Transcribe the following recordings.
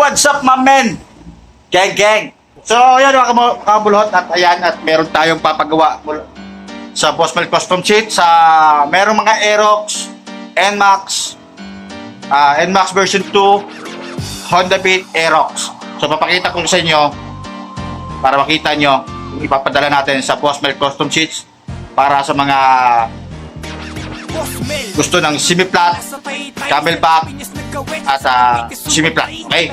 What's up, my men? Gang, gang. So, yan mga kabulhot at ayan at meron tayong papagawa sa Postmail Custom Sheet sa merong mga Aerox, NMAX, ah NMAX version 2, Honda Beat Aerox. So, papakita ko sa inyo para makita nyo ipapadala natin sa Postmail Custom Sheets para sa mga gusto ng semi-flat, camelback, at uh, semi-flat. Okay?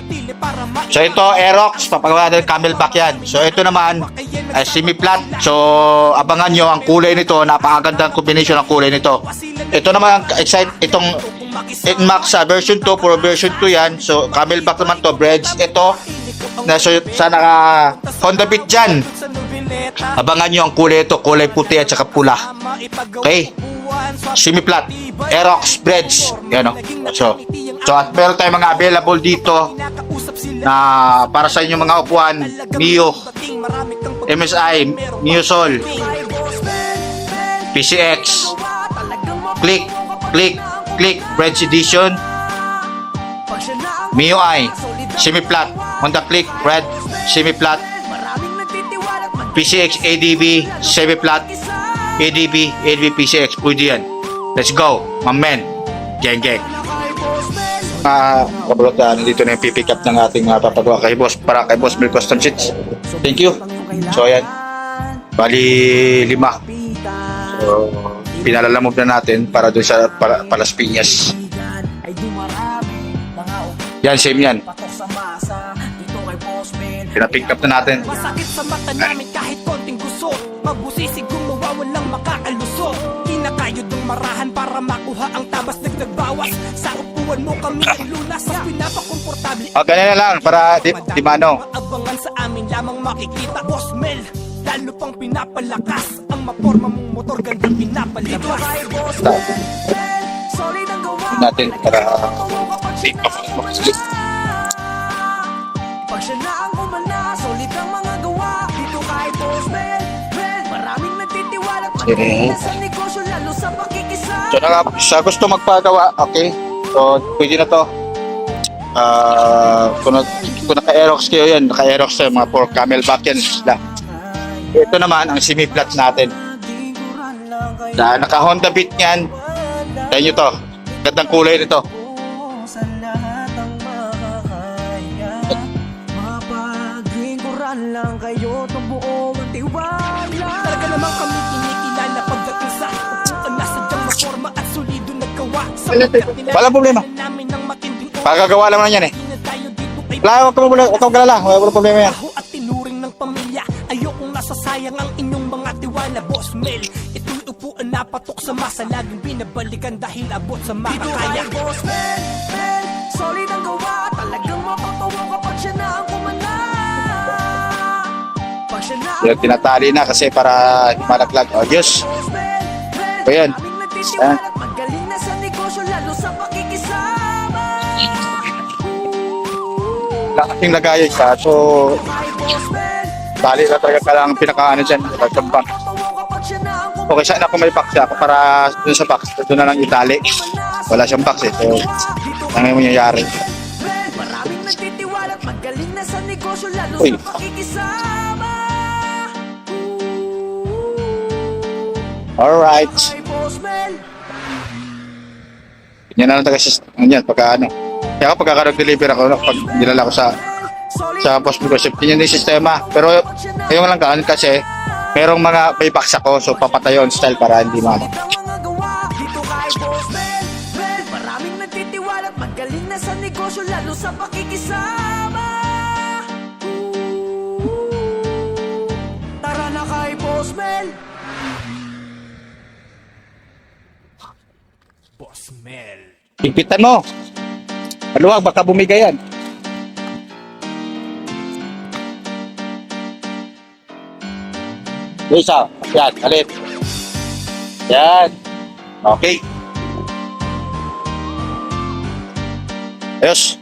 So ito, Aerox, papagawa natin camelback yan. So ito naman, ay semi-flat. So abangan nyo ang kulay nito, napakagandang combination ng kulay nito. Ito naman, ang excite, itong Inmax sa version 2, puro version 2 yan. So camelback naman to, breads. Ito, na so, sa naka Honda Beat dyan. Abangan nyo ang kulay ito, kulay puti at saka pula. Okay? Semi-flat, Aerox breads. Yan o. So, so at meron tayong mga available dito na para sa inyong mga upuan, Mio, MSI, Mio Sol, PCX, Click, Click, Click, Breads Edition, Mio I, Semi-flat, Honda Click, Red, Semi-flat, PCX ADB, Semi-flat, ADB, ADB PCX, pwede yan. Let's go, my man. Gang, gang. Ah, kabulot na nandito na yung pipick up ng ating uh, papagawa kay boss para kay boss Bill Custom Sheets. Thank you. So ayan. Bali lima. So pinalalamog na natin para doon sa para, Palas Piñas. mga Yan same yan. Pinapick up na natin. Masakit sa mata namin kahit konting gusto Mabusisi gumawa walang makakalusot Kinakayod ng marahan para makuha ang tabas Dagdag bawas Sa upuan mo kami ang lunas Mas pinapakomportable O ganyan na lang para di, di mano. Maabangan sa amin lamang makikita Boss Mel. Lalo pang pinapalakas Ang maporma mong motor gandang pinapalabas Stop. solid ang gawa. Natin para safe pag siya na ang Okay. sa sa So naka, sa gusto magpagawa, okay? So pwede na to. Ah, kung, naka-aerox kayo yan, naka-aerox kayo, mga for camelback yan sila. Ito naman ang semi-flat natin. Na naka-Honda Beat yan. Yan nyo to. Gandang kulay nito. Walang problema. Pagagawa lang naman yan eh. Dito Wala, huwag ka mabula, huwag kang galala. Wala problema yan. At tinuring ng pamilya Ayokong nasasayang ang inyong mga tiwala Boss Mel Ito'y upuan na patok sa masa Laging binabalikan dahil abot sa Dito makakaya kay Boss Man Man, solid ang gawa Talagang mapatawa kapag siya na ang kumana Pag siya na ang Yan, tinatali na kasi para malaglag. O, Diyos. Man Man, O, yan. maraming Lakating lagayan siya. So, tali na talaga ka lang pinakaano dyan. Pagkambang. Kapag siya na Okay, kung may box siya para dun sa box, doon na lang itali. Wala siyang box eh. So, ano yung mangyayari? Maraming nagtitiwala at magaling na sa negosyo lalo Uy. Alright. Yan na lang talaga sa yan, pagka ano. Kaya kapag nag-deliver ako, pag nilala ko sa sa post because yun yung sistema. Pero ayun lang gaan kasi merong mga may box ako so papatayon style para hindi Mel Maraming nagtitiwala magaling na sa negosyo lalo sa pakikisama Tara na kay Boss Mel Boss Mel mo. Maluwag, baka bumigay yan. Isa. Yan, alit. Yan. Okay. Ayos.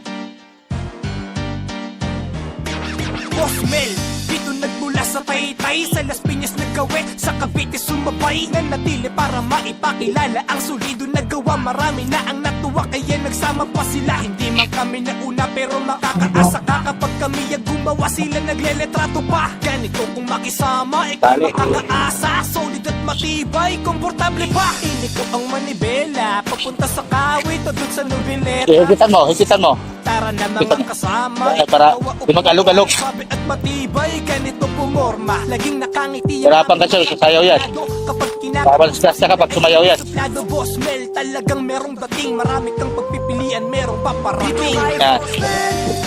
Boss Mel Dito nagmula sa Taytay Sa Las Piñas naggawi Sa Cavite sumabay Nanatili para maipakilala. Ang solido nagawa Marami na ang natuwa Kaya nagsama pa sila. Hindi man kami nauna pero makakaasa. Ka Kapag kami ang gumawa sila nagleletrato pa. Ganito kung makisama ikaw makakaasa. Solid at matibay, komportable pa. Ini ko ang manibela Papunta sa kawit o dun sa nubileta Higitan mo, higitan mo. Tara na mga kasama Para- para di mag-alog-alog. Sabi at matibay. Ganito pumorma. Laging nakangiti Hirapan ka, sir, sa sayaw yan. Kapag Babalas ka kapag sumayaw yan. Suplado boss Mel Talagang merong dating. Marami kang pagpipilian Merong paparating. Yan.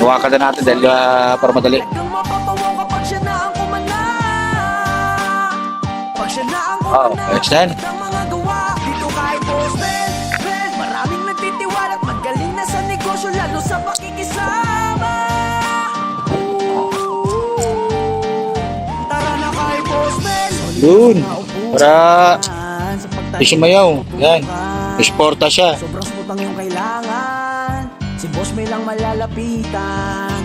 Huwa ka na natin dahil ah, para madali. Talagang mapapawaw kapag Yun. Para di sumayaw. Yan. Esporta siya. Sobrang smooth yung kailangan. Si boss may lang malalapitan.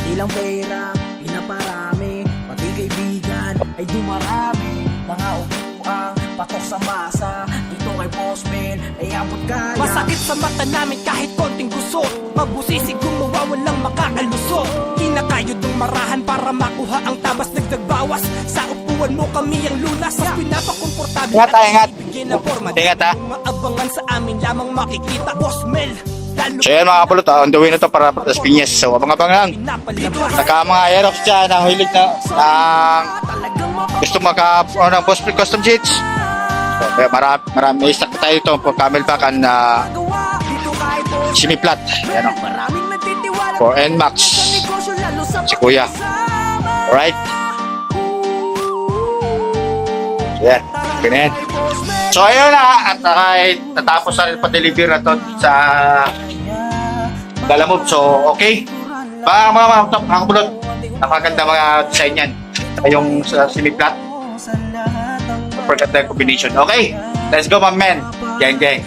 Di lang pera, pinaparami. Pati kaibigan ay dumarami. Mga upuang patok sa masa. Dito kay boss man ay abot kaya. Masakit sa mata namin kahit konting gusto Mabusisi gumawa walang makakalusot Kinakayod ng marahan para makuha ang tabas Nagdag bawas Sa upuan mo kami ang lunas Mas pinapakomportable Ingat, ah, ingat. Ng forma Ingat, ah. Maabangan sa amin lamang makikita Boss Mel So yan mga kapulot, ah, on the way na to para Las Piñas. So abang-abang lang. Saka mga Aerox dyan na hilig na ng gusto maka ano, ng post custom seats. So, kaya marami, marami may stock tayo ito for camelback and uh, Dito kay boss semi flat. Yan o. For NMAX. Si Kuya. Alright? Yan. Ganyan. So ayun na, at uh, kahit natapos na rin pa-deliver na to sa Galamove. So okay. Mga mga mga, mga, mga kapulot, napakaganda mga design yan. Yung sa semi flat. Super ganda yung combination. Okay, let's go my man. Gang gang.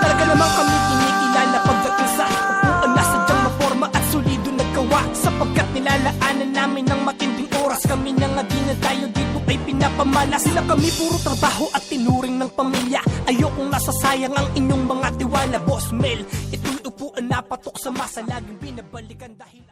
Talaga naman kami Sapagkat nilalaanan namin ng matinding oras Kami na nga di na tayo dito ay pinapamalas Sila kami puro trabaho at tinuring ng pamilya. Ayokong nasasayang ang inyong mga tiwala Boss Mel, ito'y upuan na patok sa masa Laging binabalikan dahil